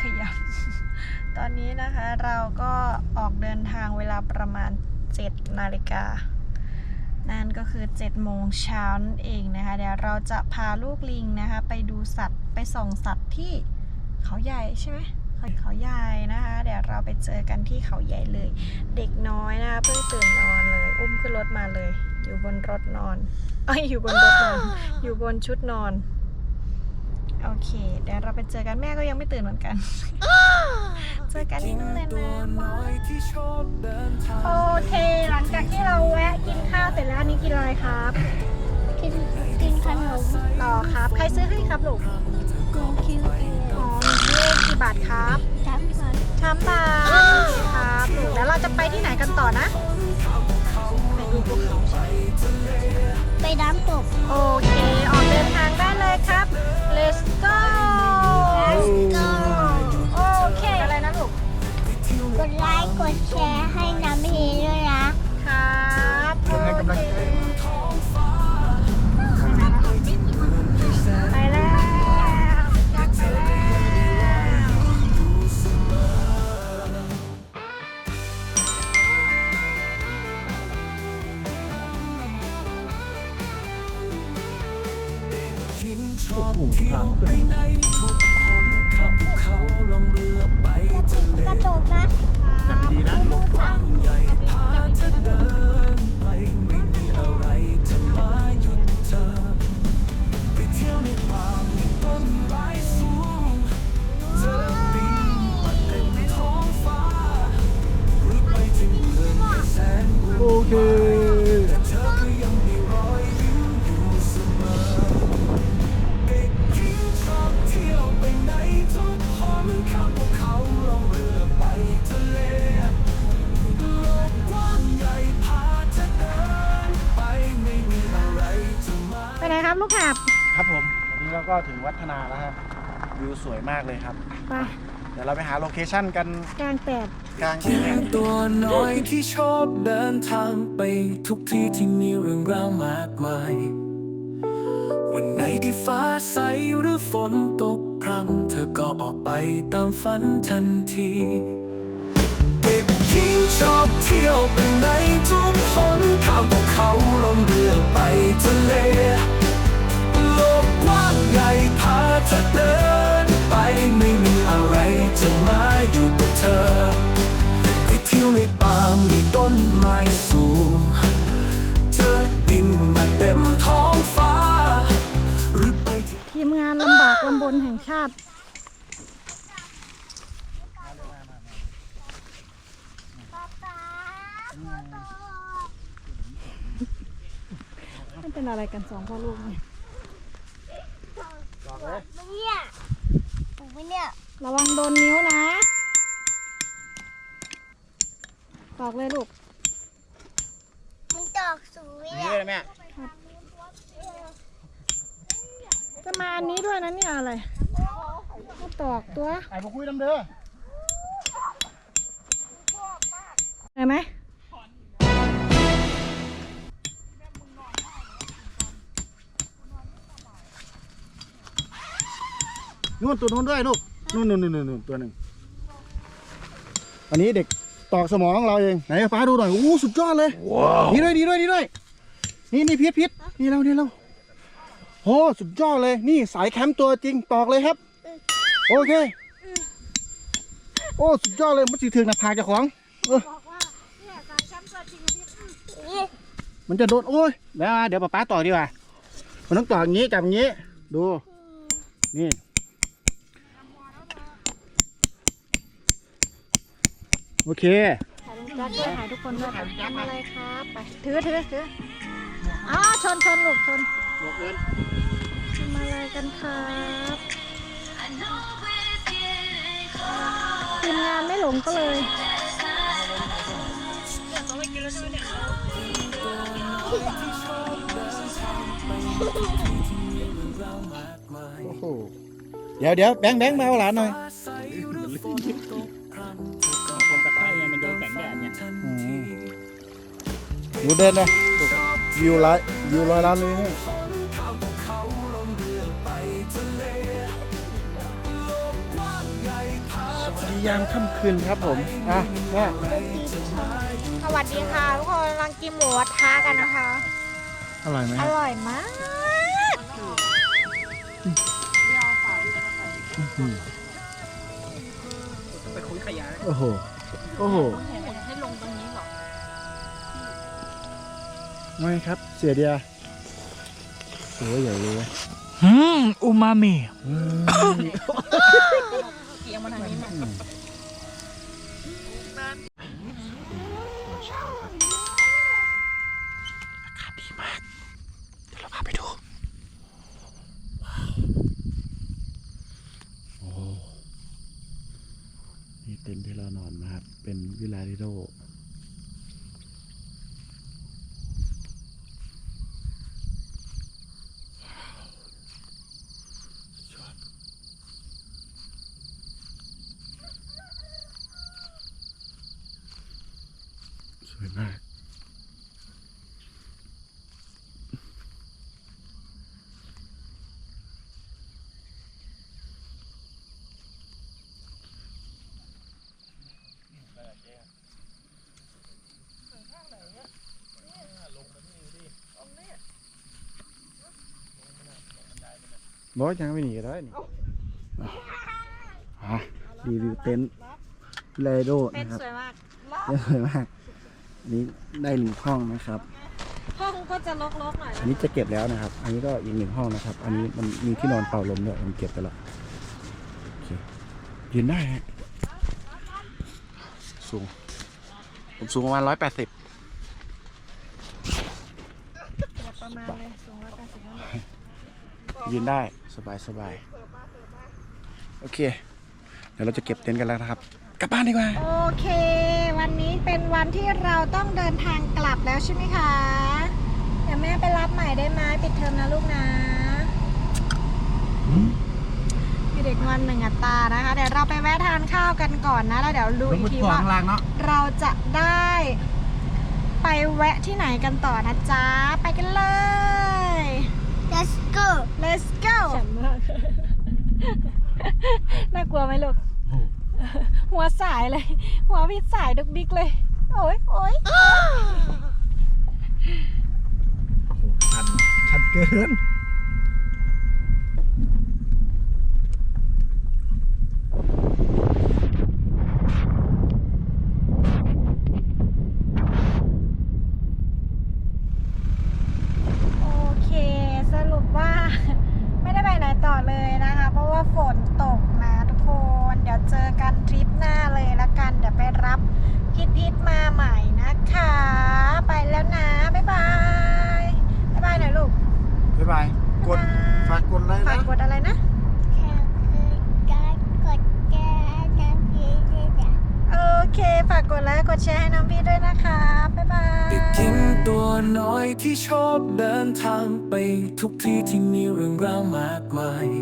ขยับ ตอนนี้นะคะเราก็ออกเดินทางเวลาประมาณ 7 นาฬิกา นั่นก็คือ 7 โมงเช้านั่นเองนะคะ เดี๋ยวเราจะพาลูกลิงนะคะ ไปดูสัตว์ไปส่องสัตว์ที่เขาใหญ่ใช่ไหมเขาใหญ่นะคะ เดี๋ยวเราไปเจอกันที่เขาใหญ่เลย เด็กน้อยนะคะเพิ่งตื่นนอนเลย อุ้มขึ้นรถมาเลย อยู่บนรถนอนเอ้ยอยู่บนรถนอน อยู่บนชุดนอน โอเคเดี๋ยวเราไปเจอกันแม่ก็ยังไม่ตื่นเหมือนกัน เจอกันที่นู่นเลยนะโอเค หลังจากที่เราแวะกินข้าวเสร็จแล้วอันนี้กินอะไรครับกินกินขนมต่อครับ ใครซื้อให้ครับลูกหนูคิวเองอ๋อมีซื้อเองกี่บาทครับจำก่อนชามบาทครับลูกแล้วเราจะไปที่ไหนกันต่อนะไปดูภูเขาใช่ ไหมไปน้ำตก โอเค ออกเดินทางได้เลยครับ let's go Let's go เไปไหนครับลูกหาบครับผมวันนี้เราก็ถึงวัฒนาแล้วครับวิวสวยมากเลยครับ ไปเดี๋ยวเราไปหาโลเคชั่นกันกลางแดดกลางแค่ตัวน้อยที่ชอบเดินทางไปทุกที่ที่มีเรื่องราวมากมาย วันไหนที่ฟ้าใสหรือฝนตกพรำเธอก็ออกไปตามฝันทันที เด็กหญิงชอบเที่ยวไปไหนทุก เธอไปเที่ยวในป่ามีต้นไม้สูงเธอดินมาเต็มท้องฟ้า หรือไปที่ทีมงานลำบากลำบนแห่งชาติป๊าป๊าไม่เป็นอะไรกันสองพ่อลูกเนี่ยบอกเลยไม่เนี่ยถูกไหมเนี่ย ระวังโดนนิ้วนะ บอกเลยลูก มันตอกสูงไหมนี่เนี่ยเลยแม่จะมาอันนี้ด้วยนะเนี่ยอะไรมาตอกตัวไอ้พวกคุยน้ำเด้อเห็นไหมนู่นตัวนู้นด้วยลูกนู่นนู่นนู่นนู่นตัวหนึ่งอันนี้เด็ก ตอกสมองเราเองไหนฟ้าดูหน่อยโอ้โหสุดยอดเลยนี่ด้วยนี่ด้วยนี่ด้วยนี่นี่พิษพิษนี่เรานี่เราโอ้สุดยอดเลยนี่สายแคมป์ตัวจริงตอกเลยครับ โอเค โอ้สุดยอดเลยมันสีถึงหน้าผากเจ้าของเออนี่มันจะโดนโอ้ยเดี๋ยวเดี๋ยวป๊าป๊าต่อดีกว่ามันต้องต่ออย่างนี้จับอย่างนี้ดูนี่ โอเคถ่ายลุงแจ็คด้วยถ่ายทุกคนด้วยทำอะไรครับไปถือถือถืออ๋อชนชนลูกชนหลบเงินทำอะไรกันครับทีมงานไม่หลงก็เลยโอ้โหเดี๋ยวเดี๋ยวแบงค์แบงค์มาเอาหลานหน่อย เนี่ยอืมหนูเดินเลยดูวิวร้อยวิวร้อยล้านเลยเนี่ยข้ามภูเขาลงเรือไปทะเลโลกกว้างใหญ่พดียามค่ำคืนครับผมอะแม่สวัสดีค่ะทุกคนกำลังกินหมูกระทะกันนะคะ อร่อยไหมอร่อยมากโอ้โห โอ้โหให้ลง ไม่ครับ เสียเดียโอ้ยใหญ่เลยอืมอูมามิเกียงมาทางนี้มาอากาศดีมาก เดี๋ยวเราพาไปดูว้าวโอ้ นี่เต็นท์ที่เรานอนนะครับ เป็นวิลาริโด วยมาก บอสยังไม่หนีก็ได้นี่อะรีวิวเต็นท์เลโดเป็นนะครับสวยมากเต็นท์สวยมากอั นนี้ได้หนึ่งห้องนะครับ ห้องก็จะลกๆหน่อยอันนี้จะเก็บแล้วนะครับ อันนี้ก็อีกหนึ่งห้องนะครับ อันนี้มันมีที่นอนเป่าลมด้วยมันเก็บไปแล้วโอเคยืนได้ฮะสูง ผมสูงประมาณร้อยแปดสิบประมาณเลยสูงร้อยแปดสิบยืนได้สบายสบายโอเค เดี๋ยวเราจะเก็บเต็นท์กันแล้วนะครับ กลับบ้านดีกว่า โอเค วันนี้เป็นวันที่เราต้องเดินทางกลับแล้วใช่ไหมคะ เดี๋ยวแม่ไปรับใหม่ได้ไหมปิดเทอมนะลูกนะมีเด็กวันหนึ่งอัตรานะคะ เดี๋ยวเราไปแวะทานข้าวกันก่อนนะ แล้วเดี๋ยวดูอีกทีว่าเนาะเราจะได้ไปแวะที่ไหนกันต่อนะจ๊ะ ไปกันเลย let's go let's go น่ากลัวไหมลูก หัวสายเลย หัวพิดสายดุกดิกเลย โอ้ยโอ้ยชันชันเกิน โอเค สรุปว่า ไม่ได้ไปไหนต่อเลยนะคะ เพราะว่าฝนตกนะทุกคน เดี๋ยวเจอกันทริปหน้าเลยละกัน เดี๋ยวไปรับพิทพิทมาใหม่นะคะ ไปแล้วนะ บ๊ายบาย บ๊ายบายหน่อยลูก บ๊ายบาย กด ฝากกดไลค์ ฝาก นะ กดอะไรนะ แค่คือการกดแก้น้ำพีด้วย นะโอเค ฝากกดไลค์ กดแชร์ให้น้องพี่ด้วยนะคะ บ๊ายบายเด็กหญิงตัวน้อยที่ชอบเดินทางไปทุกที่ที่มีเรื่องราวมากมาย